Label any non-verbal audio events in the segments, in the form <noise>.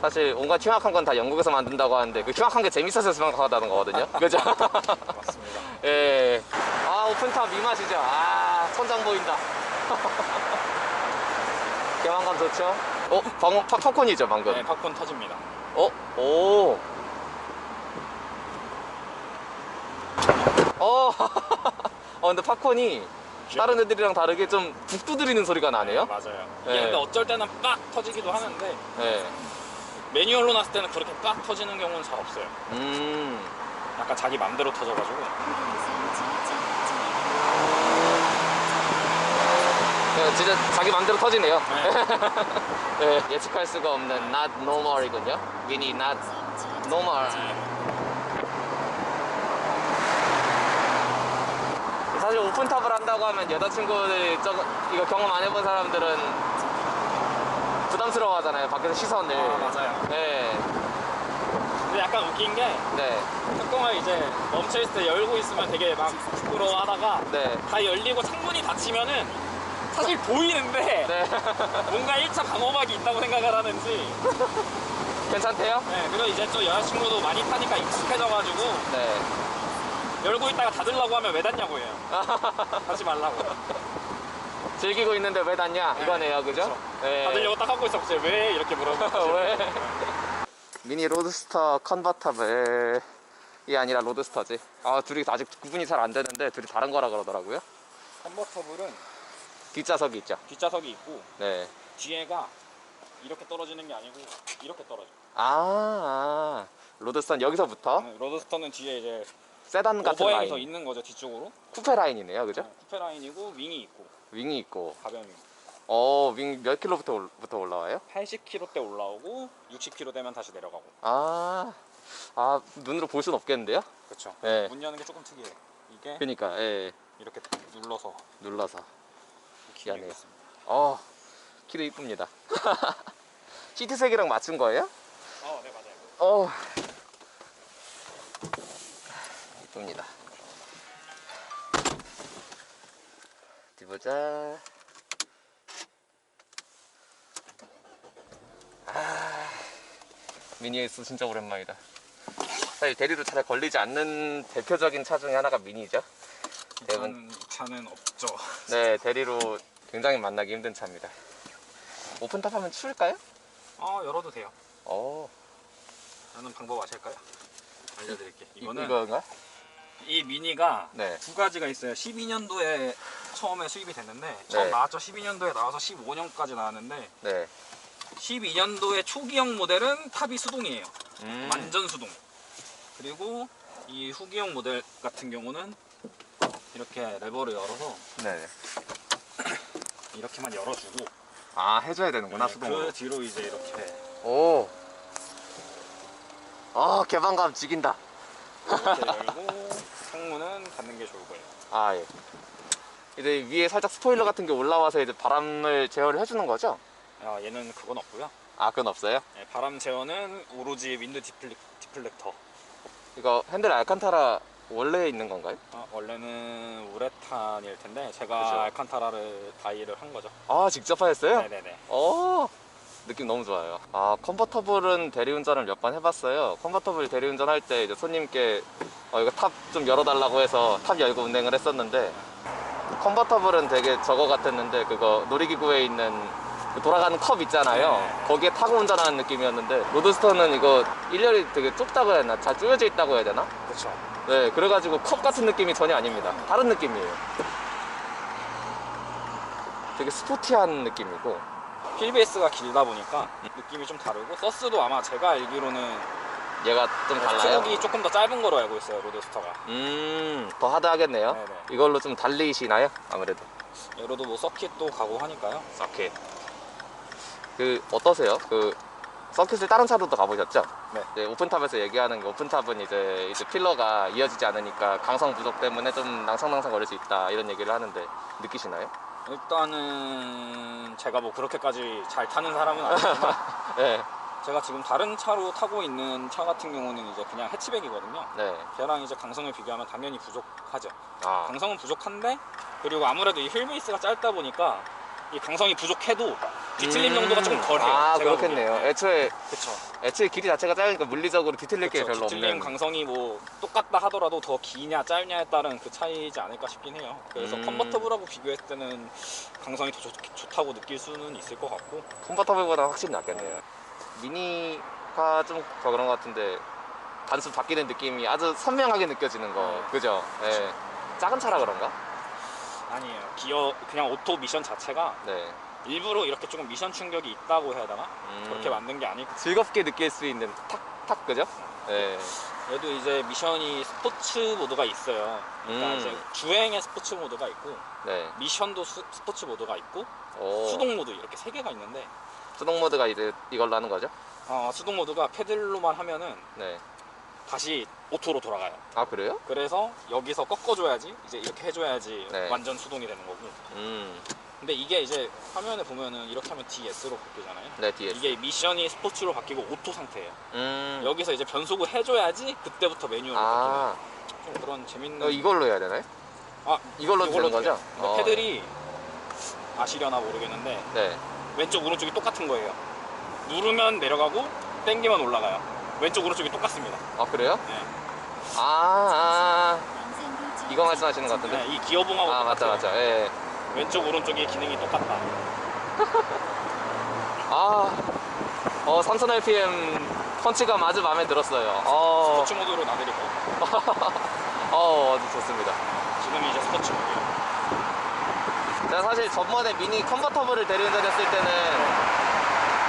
사실 온갖 흉악한 건 다 영국에서 만든다고 하는데 그 흉악한 게 재밌어서 생각하다는 거거든요. <laughs> 그죠? 맞습니다. <laughs> 예. 아 오픈탑 이 맛이죠. 아 천장 보인다. <laughs> 개방감 좋죠? 어 방금 팝- 팝콘이죠 방금. 네, 팝콘 터집니다. 어? 오. 어. 어 근데 팝콘이 다른 애들이랑 다르게 좀 북 두드리는 소리가 나네요. 맞아요. 네. 이게 근데 어쩔 때는 빡 터지기도 하는데 네. 매뉴얼로 났을 때는 그렇게 빡 터지는 경우는 잘 없어요. 음. 약간 자기 맘대로 터져가지고 네, 진짜 자기 맘대로 터지네요. 네. <laughs> 네, 예측할 수가 없는 not normal이군요. 미니 not normal. 사실 오픈탑을 한다고 하면 여자친구들 저, 이거 경험 안 해본 사람들은 부담스러워 하잖아요. 밖에서 시선을. 아, 맞아요. 네. 근데 약간 웃긴 게 네. 뚜껑을 이제 멈춰있을 때 열고 있으면 되게 막 부끄러워 하다가 네. 다 열리고 창문이 닫히면은 사실 보이는데 네. <laughs> 뭔가 1차 방어막이 있다고 생각을 하는지 괜찮대요? 네, 그리고 이제 좀 여자친구도 많이 타니까 익숙해져가지고 네. 열고 있다가 닫으려고 하면 왜 닫냐고 해요 <laughs> 하지 말라고 즐기고 있는데 왜 닫냐? 네. 이거네요. 그죠? 그쵸. 네. 닫으려고 딱 하고 있었어요 왜 이렇게 물어보죠 <laughs> 왜? 미니 로드스터 컨버터블 이 아니라 로드스터지. 아 둘이 아직 구분이 잘 안 되는데 둘이 다른 거라 그러더라고요. 컨버터블은 뒷좌석이 있죠. 뒷좌석이 있고 네. 뒤에가 이렇게 떨어지는 게 아니고 이렇게 떨어져 아, 아. 로드스터는 여기서부터 네, 로드스터는 뒤에 이제 세단 같은 오버행이 더 라인, 있는 거죠 뒤쪽으로 쿠페 라인이네요, 그죠? 네, 쿠페 라인이고 윙이 있고 윙이 있고. 윙 어, 윙 몇 킬로부터 올- 부터 올라와요? 80km 때 올라오고 60km 되면 다시 내려가고 아, 아 눈으로 볼 순 없겠는데요? 그렇죠 네. 문 여는 게 조금 특이해요 이게 그러니까, 예, 이렇게 눌러서 눌러서. 있습니다 어, 키도 이쁩니다. <laughs> 시트색이랑 맞춘 거예요? 어 네 맞아요 어 이쁩니다 보자. 아 미니에스 진짜 오랜만이다. 사실 대리로 잘 걸리지 않는 대표적인 차 중에 하나가 미니죠. 대부분 이 차는 없죠. 네 대리로 굉장히 만나기 힘든 차입니다. 오픈탑 하면 추울까요? 어 열어도 돼요. 어. 라는 방법 아실까요? 알려드릴게요. 이거는 이건가? 이 미니가 네. 두 가지가 있어요. 12년도에 처음에 수입이 됐는데 처음 네. 나왔죠 12년도에 나와서 15년까지 나왔는데 네. 12년도에 초기형 모델은 탑이 수동이에요 음. 완전 수동 그리고 이 후기형 모델 같은 경우는 이렇게 레버를 열어서 네. <clears throat> 이렇게만 열어주고 아 해줘야 되는구나 네, 수동으로. 그 뒤로 이제 이렇게 오. 아 개방감 죽인다. 이렇게 <laughs> 열고 창문은 닫는 게 좋을 거예요 아 예. 이제 위에 살짝 스포일러 같은 게 올라와서 이제 바람을 제어를 해주는 거죠? 아, 얘는 그건 없고요 아 그건 없어요? 네, 바람 제어는 오로지 윈드 디플렉, 디플렉터 이거 핸들 알칸타라 원래 있는 건가요? 아, 원래는 우레탄일 텐데 제가 그죠. 알칸타라를 다이를 한 거죠 아 직접 하셨어요? 네네네 어 느낌 너무 좋아요. 아 컨버터블은 대리운전을 몇 번 해봤어요. 컨버터블 대리운전 할 때 이제 손님께 어, 이거 탑 좀 열어달라고 해서 탑 열고 운행을 했었는데 컨버터블은 되게 저거 같았는데 그거 놀이기구에 있는 그 돌아가는 컵 있잖아요. 네. 거기에 타고 운전하는 느낌이었는데 로드스터는 이거 일렬이 되게 좁다고 해야 되나? 잘 쪼여져 있다고 해야 되나? 그렇죠 네, 그래가지고 컵 같은 느낌이 전혀 아닙니다. 다른 느낌이에요. 되게 스포티한 느낌이고 휠베이스가 길다 보니까 느낌이 좀 다르고 서스도 아마 제가 알기로는 얘가 좀 달라요. 스트로크가 조금 더 짧은 거로 알고 있어요 로드스터가 음, 더 하드하겠네요. 네네. 이걸로 좀 달리시나요? 아무래도. 얘로도 뭐 서킷도 가고 하니까요 서킷. 그 어떠세요? 그 서킷을 다른 차로도 가보셨죠? 네. 이제 오픈탑에서 얘기하는 게 오픈탑은 이제 이제 필러가 이어지지 않으니까 강성 부족 때문에 좀 낭상낭상 거릴 수 있다 이런 얘기를 하는데 느끼시나요? 일단은 제가 뭐 그렇게까지 잘 타는 사람은 아니지만 <laughs> 네, 제가 지금 다른 차로 타고 있는 차 같은 경우는 이제 그냥 해치백이거든요 네. 걔랑 이제 강성을 비교하면 당연히 부족하죠 아, 강성은 부족한데 그리고 아무래도 이 휠베이스가 짧다 보니까 이 강성이 부족해도 뒤틀림 음. 정도가 조금 덜해요. 아 제가 그렇겠네요. 네. 애초에 그쵸. 애초에 길이 자체가 짧으니까 물리적으로 뒤틀릴 게 그쵸. 별로 뒤틀림 없는. 강성이 뭐 똑같다 하더라도 더 기냐 짧냐에 따른 그 차이지 않을까 싶긴 해요. 그래서 음. 컨버터블하고 비교했을 때는 강성이 더 좋, 좋다고 느낄 수는 있을 것 같고 컨버터블보다 확실히 낫겠네요. 미니가 좀 더 그런 것 같은데 단순 바뀌는 느낌이 아주 선명하게 느껴지는 거, 네. 그죠? 예. 작은 차라 그런가? 아니에요. 기어 그냥 오토 미션 자체가 네. 일부러 이렇게 조금 미션 충격이 있다고 해야 되나? 음, 그렇게 만든 게 아니고 즐겁게 느낄 수 있는 탁, 탁, 그죠? 네. 얘도 이제 미션이 스포츠 모드가 있어요. 그러니까 음. 이제 주행의 스포츠 모드가 있고 네. 미션도 수- 스포츠 모드가 있고 오. 수동 모드 이렇게 세 개가 있는데 수동 모드가 이제 이걸로 하는 거죠? 어, 수동 모드가 패들로만 하면은 네. 다시 오토로 돌아가요. 아, 그래요? 그래서 여기서 꺾어줘야지 이제 이렇게 해줘야지 네. 완전 수동이 되는 거고. 음. 근데 이게 이제 화면에 보면은 이렇게 하면 DS로 바뀌잖아요. 네, 뒤에. 이게 미션이 스포츠로 바뀌고 오토 상태예요. 음. 여기서 이제 변속을 해줘야지 그때부터 메뉴로 아, 바뀌는 좀 그런 재밌는. 어, 이걸로 해야 되나요? 아 이걸로 이걸로 되는 거죠? 근데 어, 패들이 아시려나 모르겠는데 네. 왼쪽 오른쪽이 똑같은 거예요. 누르면 내려가고 땡기면 올라가요. 왼쪽 오른쪽이 똑같습니다. 아, 그래요? 네. 아, 아. 이거 말씀하시는 것 같은데? 네, 이 기어봉하고 아, 맞다. 맞다. 예. 왼쪽 오른쪽이 기능이 똑같다. <laughs> 아, 어, 3000 RPM 펀치감 아주 마음에 들었어요. 어, 스포츠 모드로 나드릴게요. <laughs> 어, 아주 좋습니다. 지금 이제 스포츠 모드예요. 제가 사실 전번에 미니 컨버터블을 대리운전했을 때는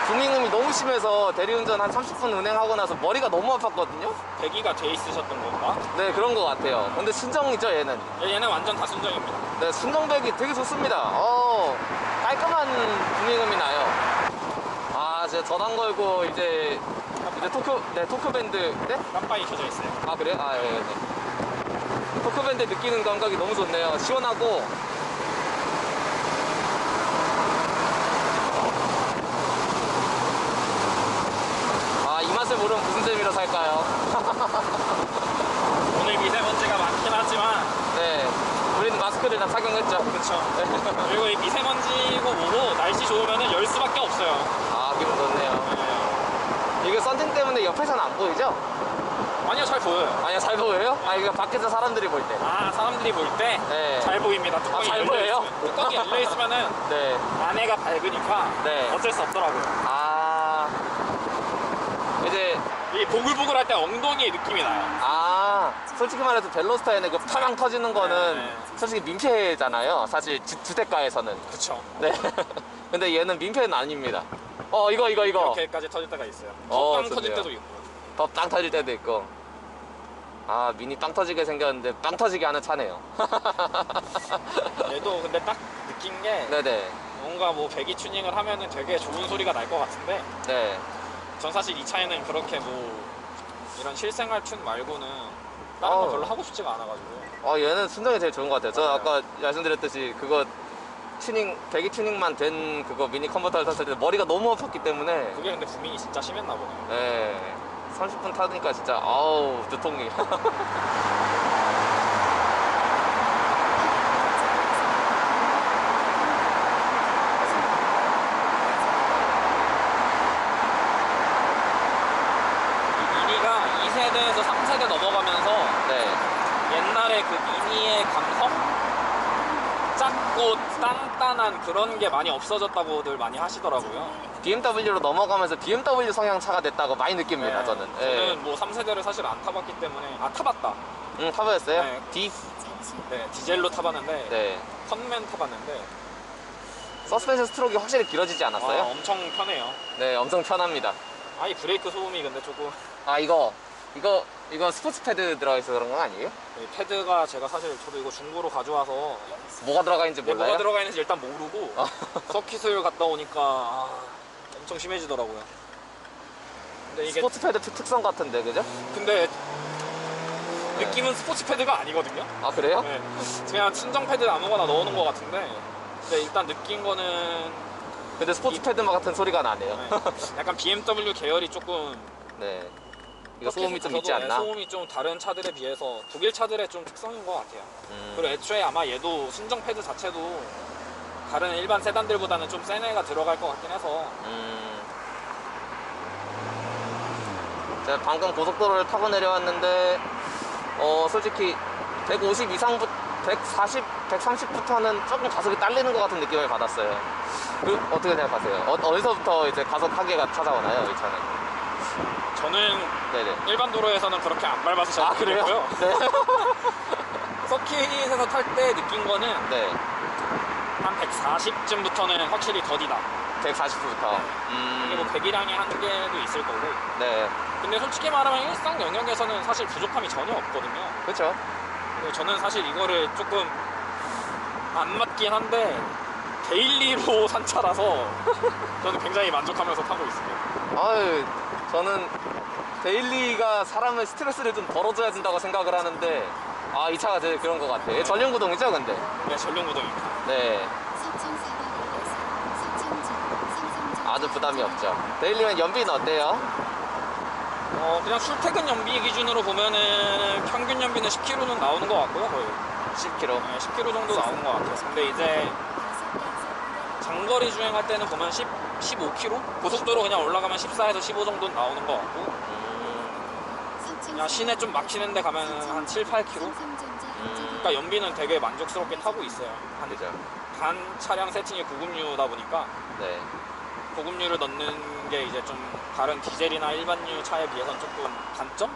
부밍음이 너무 심해서 대리운전 한 30분 운행하고 나서 머리가 너무 아팠거든요? 배기가 돼 있으셨던 건가? 네, 그런 것 같아요. 근데 순정이죠, 얘는. 얘는 완전 다 순정입니다. 네, 순정백이 되게 좋습니다. 어, 깔끔한 부밍음이 나요. 아, 제가 전환 걸고 이제, 이제 토크, 네, 토크밴드, 네? 깜빡이 켜져 있어요. 아, 그래요? 아, 예, 예. 토크밴드 느끼는 감각이 너무 좋네요. 시원하고. 아, 이 맛을 모르면 무슨 재미로 살까요? <laughs> 오늘 미세먼지가 많긴 하지만 네. 우리는 마스크를 다 착용했죠. 그렇죠. 그리고 이 미세먼지고 뭐고 날씨 좋으면 열 수밖에 없어요. 아, 기분 좋네요. 네. 이게 썬팅 때문에 옆에서는 안 보이죠? 아니요 잘 보여요. 아니야, 잘 보여요? 아, 이거 밖에서 사람들이 볼 때. 아 사람들이 볼 때잘 네. 보입니다. 뚜껑이 잘 열려 보여요? 있으면. 뚜껑이 열려 있으면은 네. 안에가 밝으니까 네. 어쩔 수 없더라고요. 아. 이 보글보글할 때 엉덩이의 느낌이 나요. 아. 솔직히 말해서 벨로스타에는 그 파랑 터지는 거는 네. 솔직히 민폐잖아요. 사실 주, 주택가에서는. 그쵸. 네. <laughs> 근데 얘는 민폐는 아닙니다. 어, 이거, 이거, 이거. 이렇게까지 터질 때가 있어요. 어, 턱빵 터질 좋네요. 때도 있고. 더 빵 터질 때도 있고. 아, 미니 빵 터지게 생겼는데 빵 터지게 하는 차네요. <laughs> 얘도 근데 딱 느낀 게 네네. 뭔가 뭐 배기 튜닝을 하면은 되게 좋은 소리가 날 것 같은데 네. 전 사실 이 차에는 그렇게 뭐 이런 실생활 튠 말고는 다른 어. 거 별로 하고 싶지가 않아가지고 어, 얘는 순정이 제일 좋은 것 같아요. 저 맞아요. 아까 말씀드렸듯이 그거 튜닝, 배기 튜닝만 된 그거 미니 컨버터를 탔을 때 머리가 너무 아팠기 때문에 그게 근데 부민이 진짜 심했나 보네요. 네. 30분 타니까 진짜 아우 두통이. 이 <laughs> 미니가 2세대에서 3세대 넘어가면서 네. 옛날에 그 미니의 감성? 작고 단단한 그런 게 많이 없어졌다고들 많이 하시더라고요. BMW로 넘어가면서 BMW 성향차가 됐다고 많이 느낍니다. 네. 저는. 네. 저는 뭐 3세대를 사실 안 타봤기 때문에 아 타봤다. 응, 타보셨어요? 네. D. 네 디젤로 타봤는데 네. 컨맨 타봤는데 서스펜션 스트로크가 확실히 길어지지 않았어요? 아, 엄청 편해요. 네, 엄청 편합니다. 아이 브레이크 소음이 근데 조금 아 이거 이거 이거 스포츠 패드 들어가 있어 그런 건 아니에요? 이 패드가 제가 사실 저도 이거 중고로 가져와서 뭐가 들어가 있는지 이게 몰라요? 뭐가 들어가 있는지 일단 모르고 아. 서킷을 갔다 오니까 아, 엄청 심해지더라고요. 근데 이게 스포츠 패드 특- 특성 같은데 그죠? 근데 네. 느낌은 스포츠 패드가 아니거든요. 아 그래요? 네. 그냥 순정 패드 아무거나 넣어놓은 것 같은데 근데 일단 느낀 거는 근데 스포츠 이- 패드만 같은 소리가 나네요. 네, 약간 BMW 계열이 조금 네. 이거 소음이 좀 있지 네, 않나? 소음이 좀 다른 차들에 비해서 독일 차들의 좀 특성인 것 같아요. 음. 그리고 애초에 아마 얘도 순정 패드 자체도 다른 일반 세단들보다는 좀 센 애가 들어갈 것 같긴 해서 음. 제가 방금 고속도로를 타고 내려왔는데 어 솔직히 150 이상부 140, 130부터는 조금 가속이 딸리는 것 같은 느낌을 받았어요. 그 어떻게 생각하세요? 어, 어디서부터 이제 가속 하계가 찾아오나요, 이 차는? 저는 네네. 일반 도로에서는 그렇게 안 밟아서 잘 아 그래요? 모르겠고요. <laughs> 네. 서킷에서 탈 때 느낀 거는 네. 한 140쯤부터는 확실히 더디다. 140부터. 이게 뭐 음. 배기량이 한계도 있을 거고. 네. 근데 솔직히 말하면 일상 영역에서는 사실 부족함이 전혀 없거든요. 그렇죠. 그리고 저는 사실 이거를 조금 안 맞긴 한데 데일리로 <laughs> 산 차라서 저는 굉장히 만족하면서 타고 있습니다. 아유, 저는 데일리가 사람의 스트레스를 좀 덜어줘야 된다고 생각을 하는데 아, 이 차가 제일 그런 것 같아 요. 전륜구동이죠, 근데? 네, 전륜구동입니다. 네. 아주 부담이 없죠. 데일리면 연비는 어때요? 어, 그냥 출퇴근 연비 기준으로 보면은 평균 연비는 10km는 나오는 것 같고요, 거의. 10km. 네, 10km 정도 나오는 것 같아요. 근데 이제 장거리 주행할 때는 보면 10, 15km? 고속도로 그냥 올라가면 14에서 15 정도 나오는 것 같고 음, 그냥 시내 좀 막히는 데 가면 한 7, 8km? 그러니까 연비는 되게 만족스럽게 타고 있어요. 한, 그죠. 단 차량 세팅이 고급류다 보니까 네. 고급류를 넣는 게 이제 좀 다른 디젤이나 일반류 차에 비해서는 조금 단점?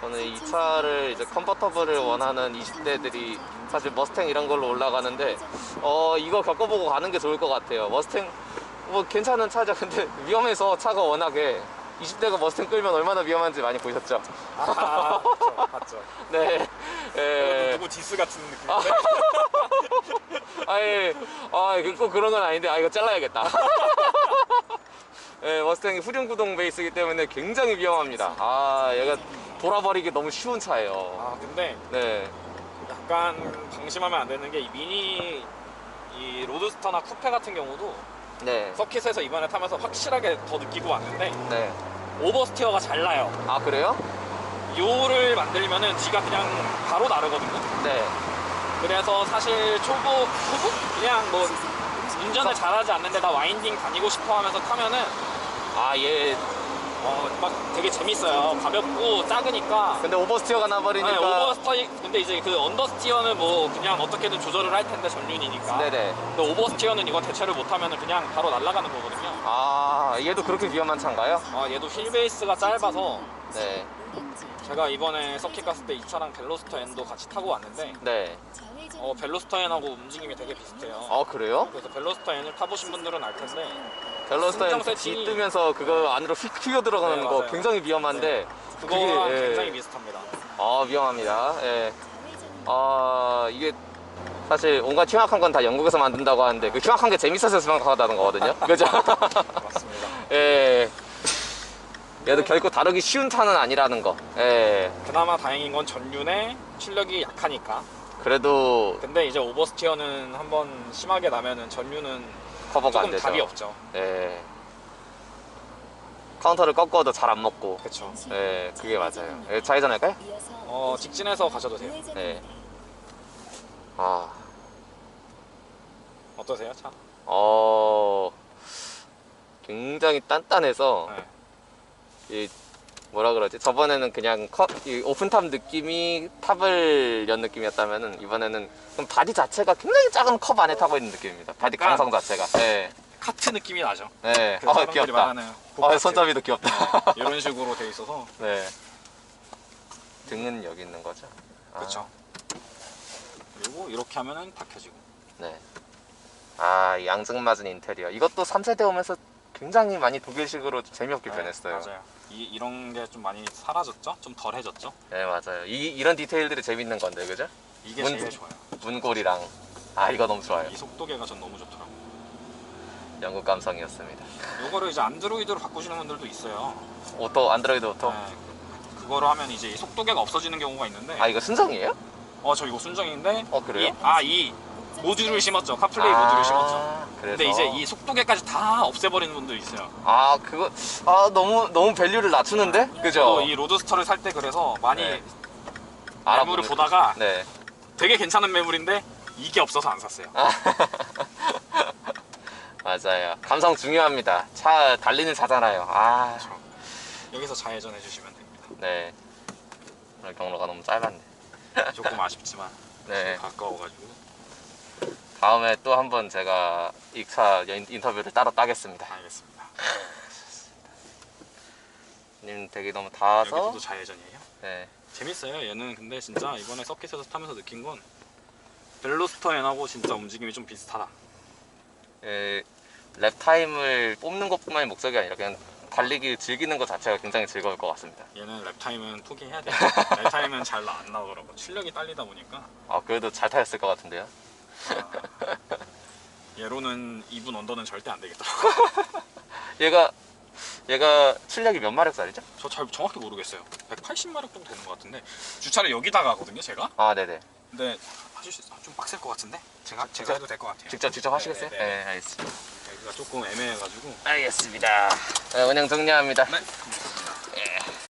저는 이 차를 이제 컴포터블을 원하는 20대들이 사실 머스탱 이런 걸로 올라가는데 어 이거 겪어보고 가는 게 좋을 것 같아요. 머스탱 뭐 괜찮은 차죠. <laughs> 근데 위험해서 차가 워낙에 20대가 머스탱 끌면 얼마나 위험한지 많이 보셨죠? 아, 그렇죠. 맞죠. <laughs> 네. 예. 누구 디스 같은 느낌인데? 아예 아, <laughs> 꼭 그런 건 아닌데 아 이거 잘라야겠다. <laughs> 예, 머스탱이 후륜 구동 베이스이기 때문에 굉장히 위험합니다. 아, 얘가 돌아버리기 너무 쉬운 차예요. 아, 근데 네. 약간 방심하면 안 되는 게 이 미니 이 로드스터나 쿠페 같은 경우도 네. 서킷에서 이번에 타면서 확실하게 더 느끼고 왔는데 네. 오버스티어가 잘 나요. 아, 그래요? 요를 만들면은 뒤가 그냥 바로 나르거든요. 네. 그래서 사실 초보 초보 그냥 뭐 운전을 잘하지 않는데 나 와인딩 다니고 싶어 하면서 타면은 아, 얘. 어, 막 되게 재밌어요. 가볍고 작으니까. 근데 오버스티어가 나버리니까. 네, 오버스터 근데 이제 그 언더스티어는 뭐 그냥 어떻게든 조절을 할 텐데 전륜이니까. 네네. 근데 오버스티어는 이거 대체를 못하면 그냥 바로 날아가는 거거든요. 아, 얘도 그렇게 위험한 차인가요? 아 얘도 휠 베이스가 짧아서 네. 제가 이번에 서킷 갔을 때 이 차랑 벨로스터 N도 같이 타고 왔는데 네. 어, 벨로스터 N하고 움직임이 되게 비슷해요. 아, 그래요? 그래서 벨로스터 N을 타보신 분들은 알 텐데 밸런스타임 세팅이- 뜨면서 그거 안으로 휙 튀어 들어가는 네, 거 맞아요. 굉장히 위험한데. 그거랑 그게, 예. 굉장히 비슷합니다. 아, 위험합니다. 예. 아, 이게 사실 온갖 흉악한 건 다 영국에서 만든다고 하는데 그 흉악한 게 재밌어서 흉악하다는 거거든요. 그죠? 맞습니다. <laughs> 예. 얘도 결코 다루기 쉬운 차는 아니라는 거. 예. 그나마 다행인 건 전륜에 출력이 약하니까. 그래도 근데 이제 오버스티어는 한번 심하게 나면은 전륜은 커버가 안 조금 되죠. 답이 없죠. 예. 카운터를 꺾어도 잘 안 먹고. 그렇죠. 예, 그게 맞아요. 예, 좌회전 할까요? 어, 직진해서 가셔도 돼요. 네. 아, 어떠세요, 차? 어, 굉장히 단단해서 네. 이 뭐라 그러지? 저번에는 그냥 컵, 이 오픈탑 느낌이 탑을 연 느낌이었다면은 이번에는 좀 바디 자체가 굉장히 작은 컵 안에 타고 있는 느낌입니다. 바디 강성 자체가. 네, 카트 느낌이 나죠. 네. 그 어, 사람들이 귀엽다. 고카트. 손잡이도 귀엽다. <laughs> 이런 식으로 돼 있어서 네. 등은 여기 있는 거죠? 아, 그렇죠. 그리고 이렇게 하면은 다 켜지고. 네. 아, 이 앙증맞은 인테리어. 이것도 3세대 오면서 굉장히 많이 독일식으로 재미없게 네, 변했어요. 맞아요. 이, 이런 게 좀 많이 사라졌죠? 좀 덜해졌죠? 네, 맞아요. 이, 이런 디테일들이 재밌는 건데, 그죠? 이게 뭔- 제일 좋아요. 문고리랑. 아, 이거 너무 좋아요. 이 속도계가 전 너무 좋더라고요. 영국 감성이었습니다. 이거를 이제 안드로이드로 바꾸시는 분들도 있어요. 오토, 안드로이드 오토. 네, 그거로 하면 이제 이 속도계가 없어지는 경우가 있는데 아, 이거 순정이에요? 어 저 이거 순정인데 어, 그래요? 이, 아, 이 모듈을 심었죠. 카플레이 모듈을 심었죠. 아, 그래서. 근데 이제 이 속도계까지 다 없애버리는 분도 있어요. 아, 그거. 아, 너무, 너무 밸류를 낮추는데? 그죠? 또이 로드스터를 살 때 그래서 많이 네. 매물을 알아보는- 보다가 네. 되게 괜찮은 매물인데 이게 없어서 안 샀어요. <laughs> 맞아요. 감성 중요합니다. 차 달리는 차잖아요. 아, 그렇죠. 여기서 좌회전 해주시면 됩니다. 네. 오늘 경로가 너무 짧았네. 조금 아쉽지만 네. 가까워가지고 다음에 또 한번 제가 이차 인터뷰를 따로 따겠습니다. 알겠습니다. <laughs> 님 되게 너무 닿아서 여기도 좌회전이에요. 네. 재밌어요. 얘는 근데 진짜 이번에 서킷에서 타면서 느낀 건 벨로스터 N하고 진짜 움직임이 좀 비슷하다. 예, 랩 타임을 뽑는 것뿐만이 목적이 아니라 그냥 달리기 즐기는 것 자체가 굉장히 즐거울 것 같습니다. 얘는 랩 타임은 포기해야 돼요. <laughs> 랩타임은 잘 안 나오더라고. 출력이 딸리다 보니까 아 그래도 잘 타였을 것 같은데요. 아, 얘로는 2분 언더는 절대 안 되겠더라고. <laughs> 얘가 얘가 출력이 몇 마력짜리죠? 저 잘 정확히 모르겠어요. 180마력 정도 되는 것 같은데 주차를 여기다가 하거든요, 제가. 아 네네. 근데 하실 수 있어? 좀 빡셀 것 같은데? 제가 제가 직접? 해도 될 것 같아요. 직접 직접 하시겠어요? 네, 네, 네, 네. 알겠습니다. 여기가 조금 애매해가지고. 알겠습니다. 네, 운영 정리합니다. 네,